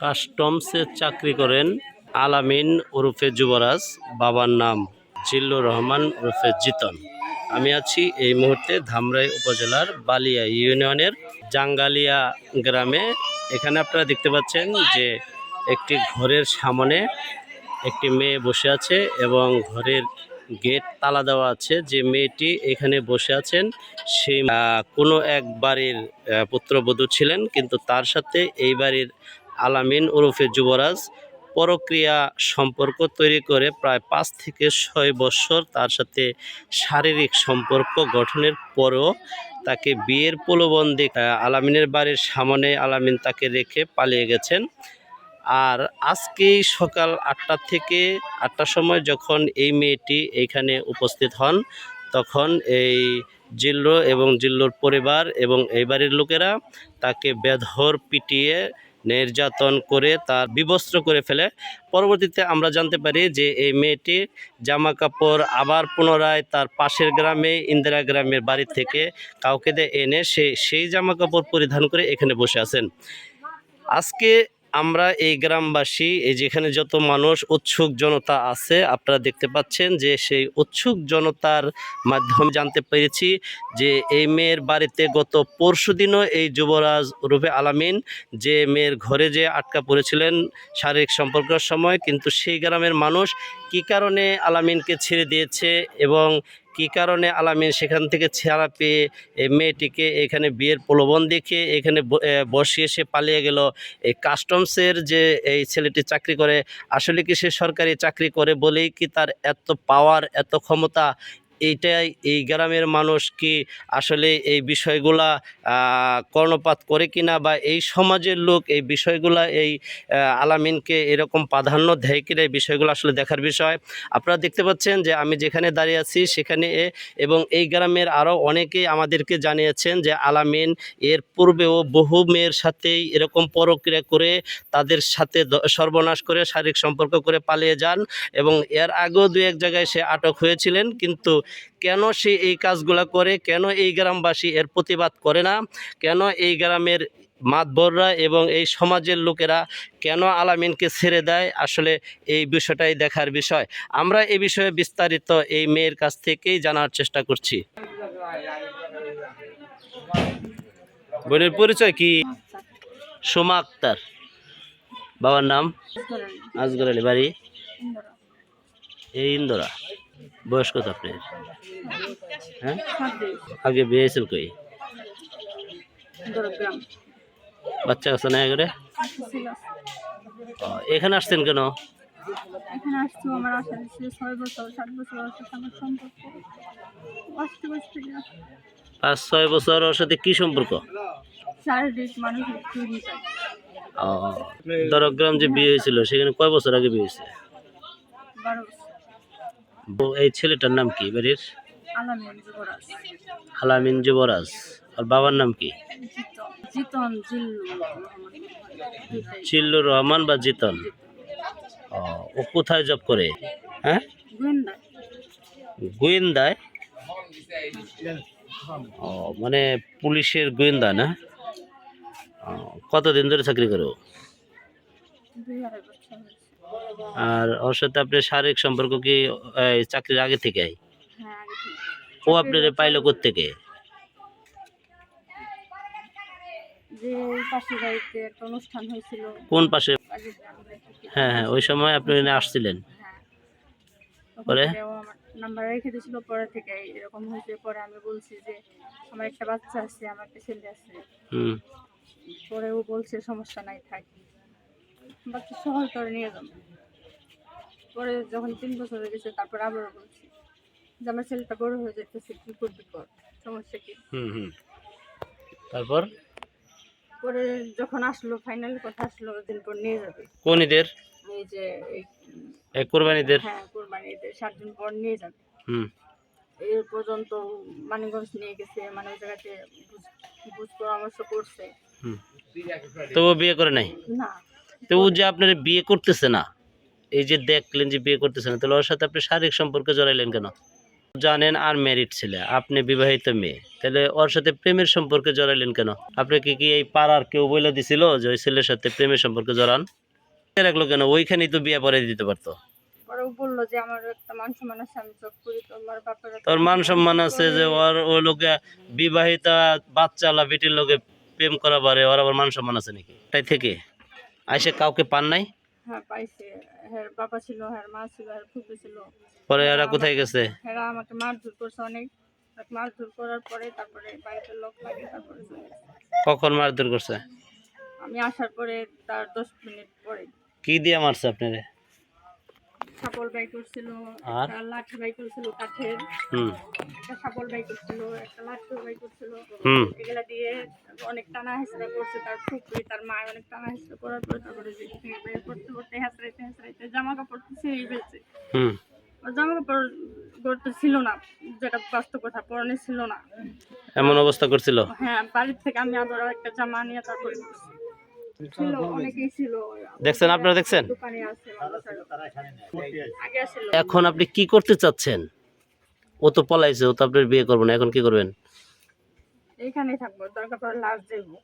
কাস্টমসে চাকরি করেন আলামিন ওরফে যুবরাজ, বাবার নাম জিল্লুর রহমান ওরফে জিতন। আমি আছি এই মুহূর্তে ধামরাই উপজেলার বালিয়া ইউনিয়নের জাঙ্গালিয়া গ্রামে। এখানে আপনারা দেখতে পাচ্ছেন যে একটি ঘরের সামনে একটি মেয়ে বসে আছে এবং ঘরের গেট তালা দেওয়া আছে। যে মেয়েটি এখানে বসে আছেন আহ, কোনো এক বাড়ির পুত্রবধূ ছিলেন কিন্তু তার সাথে এই বাড়ির আলামিন ওরফে যুবরাজ পরক্রিয়া সম্পর্ক তৈরি করে প্রায় পাঁচ থেকে ছয় বছর তার সাথে শারীরিক সম্পর্ক গঠনের পরেও তাকে বিয়ের প্রলোবন্দে আহ, আলামিনের বাড়ির সামনে আলামিন তাকে রেখে পালিয়ে গেছেন। আর আজকেই সকাল আটটা থেকে আটটার সময় যখন এই মেয়েটি এইখানে উপস্থিত হন, তখন এই জিল্লো এবং জিল্লোর পরিবার এবং এই বাড়ির লোকেরা তাকে বেধর পিটিয়ে নির্যাতন করে তার বিবস্ত্র করে ফেলে। পরবর্তীতে আমরা জানতে পারি যে এই মেয়েটি জামা কাপড় আবার পুনরায় তার পাশের গ্রামে, ইন্দিরা গ্রামের বাড়ি থেকে কাউকে দিয়ে এনে সে সেই জামা কাপড় পরিধান করে এখানে বসে আছেন। আজকে আমরা এই গ্রামবাসী, এই যেখানে যত মানুষ, উৎসুক জনতা আছে, আপনারা দেখতে পাচ্ছেন যে সেই উৎসুক জনতার মাধ্যমে জানতে পেরেছি যে এই মেয়ের বাড়িতে গত পরশুদিনও এই যুবরাজ রুবে আলামিন যে মেয়ের ঘরে যে আটকা পড়েছিলেন শারীরিক সম্পর্কের সময়, কিন্তু সেই গ্রামের মানুষ কী কারণে আলামিনকে ছেড়ে দিয়েছে এবং কী কারণে আলামিন সেখান থেকে ছাড়া পেয়ে এই মেয়েটিকে এখানে বিয়ের প্রলোভন দেখে এখানে বসিয়ে সে পালিয়ে গেল? এই কাস্টমসের যে এই ছেলেটি চাকরি করে, আসলে কি সে সরকারি চাকরি করে বলেই কি তার এত পাওয়ার এত ক্ষমতা এইটাই, এই গ্রামের মানুষ কি আসলে এই বিষয়গুলা কর্ণপাত করে কিনা বা এই সমাজের লোক এই বিষয়গুলা, এই আলামিনকে এরকম প্রাধান্য দেয় কিনা এই বিষয়গুলো আসলে দেখার বিষয়। আপনারা দেখতে পাচ্ছেন যে আমি যেখানে দাঁড়িয়ে আছি সেখানে এবং এই গ্রামের আরও অনেকেই আমাদেরকে জানিয়েছেন যে আলামিন এর পূর্বেও বহু মেয়ের সাথেই এরকম পরক্রিয়া করে তাদের সাথে সর্বনাশ করে শারীরিক সম্পর্ক করে পালিয়ে যান এবং এর আগেও দু এক জায়গায় সে আটক হয়েছিলেন। কিন্তু কেন সে এই কাজগুলো করে? কেন এই গ্রামবাসী এর প্রতিবাদ করে না? কেন এই গ্রামের মাতবররা এবং এই সমাজের লোকেরা কেন আলামিনকে ছেড়ে দেয়? আসলে এই বিষয়টাই দেখার বিষয়। আমরা এই বিষয়ে বিস্তারিত এই মেয়ের কাছ থেকেই জানার চেষ্টা করছি। বোনের পরিচয় কি? সোমা আক্তার। বাবার নাম? আজগর আলী বাড়ি? এই ইন্দোরা। বয়স কত আপনার হ্যাঁ? আগে বিয়ে হয়েছিল কই? বাচ্চা কাছে না করে এখানে আসছেন কেন? এখানে আসছো আমার আশা ছিল ছয় বছর সাত বছর ওর সাথে আমার সম্পর্ক। আসতে বসতে পাঁচ ছয় বছর ওর সাথে কি সম্পর্ক? শারীরিক মানসিক চুরি দরগ্রাম যে বিয়ে হয়েছিল সেখানে কয় বছর আগে বিয়ে হয়েছে? বারো বছর। এই ছেলেটার নাম কি বাড়ির? আলামিন যুবরাজ। আর বাবার নাম কি। চিল্লুর রহমান। বা জিতন? ও, কোথায় জব করে? হ্যাঁ? গোয়েন্দায়। ও মানে পুলিশের গোয়েন্দা না? কতদিন ধরে চাকরি করো দুই আড়াই বছর হয়েছে আর ওর সাথে আপনার শারীরিক সম্পর্ক কি চাকরির আগে থেকে হ্যাঁ। ও আপনার পাইলো থেকে যে পাশের বাড়িতে একটা অনুষ্ঠান হয়েছিল। কোন পাশে। হ্যাঁ হ্যাঁ ওই সময় আপনি এখানে আসছিলেন। হ্যাঁ পরে? নাম্বার রেখে দিয়েছিল পরে থেকে এরকম হয়েছে পরে আমি বলছি যে আমার একটা বাচ্চা আছে আমার একটা ছেলে আছে। হুম। পরে ও বলছে সমস্যা নাই থাক। বাচ্চা সহজ করে নিয়ে যাব। পরে যখন তিন বছর হয়ে গেছে তারপর আবারও বলছি যে আমার ছেলেটা বড় হয়ে যেতেছে কি করবি কর? সমস্যা কি? হুম হুম। তারপর? পরে যখন আসলো ফাইনাল কথা আসলো দিন পর নিয়ে যাবে। কোন ঈদের? এই যে এই কোরবানিদের হ্যাঁ কোরবানিতে সাত দিন পর নিয়ে যাবে। হুম। এর পর্যন্ত মানিগঞ্জ নিয়ে গেছে মানে ওই জায়গাতে বুঝ- পরামর্শ করছে। হুম। তো ও বিয়ে করে নাই? না। তো ও যে আপনার বিয়ে করতেছে না এই যে দেখলেন যে বিয়ে করতেছে না তাহলে ওর সাথে আপনি শারীরিক সম্পর্কে জড়াইলেন কেন? জানেন আর ম্যারিড ছেলে আপনি বিবাহিত মেয়ে তাহলে ওর সাথে প্রেমের সম্পর্কে জড়াইলেন কেন? আপনাকে কি এই পাড়ার কেউ বলে দিছিল যে ওই ছেলের সাথে প্রেমের সম্পর্কে জড়ান? রাখল কেন? ওইখানেই তো বিয়ে পরে দিতে পারতো। বলল যে আমার একটা মান সম্মান আছে আমি জব করি তো বাপের তোর মান সম্মান আছে যে ওর ওই লোকে বিবাহিতা বাচ্চালা বেটির লোকে প্রেম করা পারে ওর আবার মান সম্মান আছে নাকি? তাই থেকে? আইসে কাউকে পান নাই? হ্যাঁ পাইছে। হের বাবা ছিল হ্যাঁ মা ছিল হের ফুপি ছিল। পরে এরা কোথায় গেছে? এরা আমাকে মারধর করছে অনেক। মারধর করার পরে তারপরে বাড়িতে লোক লাগে তারপরে কখন মারধর করছে? আমি আসার পরে তার দশ মিনিট পরে। কি দিয়ে মারছে আপনারে? সাপল বাই করছিল? একটা লাঠি বাই করছিল কাঠের। একটা সাপল বাই করছিল একটা লাঠি বাই করছিল। এগুলা দিয়ে অনেক টানা হেসড়া করছে তার ফুকরি তার মা অনেক টানা হেসড়া করার পরে তারপরে বের করতে করতে হেসড়াইতে হেসড়াইতে জামা কাপড় তো ছিঁড়েই ফেলছে জামা কাপড় গড়তে ছিল না যেটা বাস্তব কথা পরনে ছিল না। এমন অবস্থা করছিল? হ্যাঁ বাড়ির থেকে আমি আবার একটা জামা নিয়ে তারপরে করছি। ছিল অনেকেই ছিল দেখছেন আপনারা দেখছেন দোকানে আছে আগে আসছিল এখন আপনি কি করতে চাচ্ছেন? ও তো পলাইছে ও তো আপনার বিয়ে করব না এখন কি করবেন? এইখানেই থাকব দরকার পড়ে লাস্ট যাইবো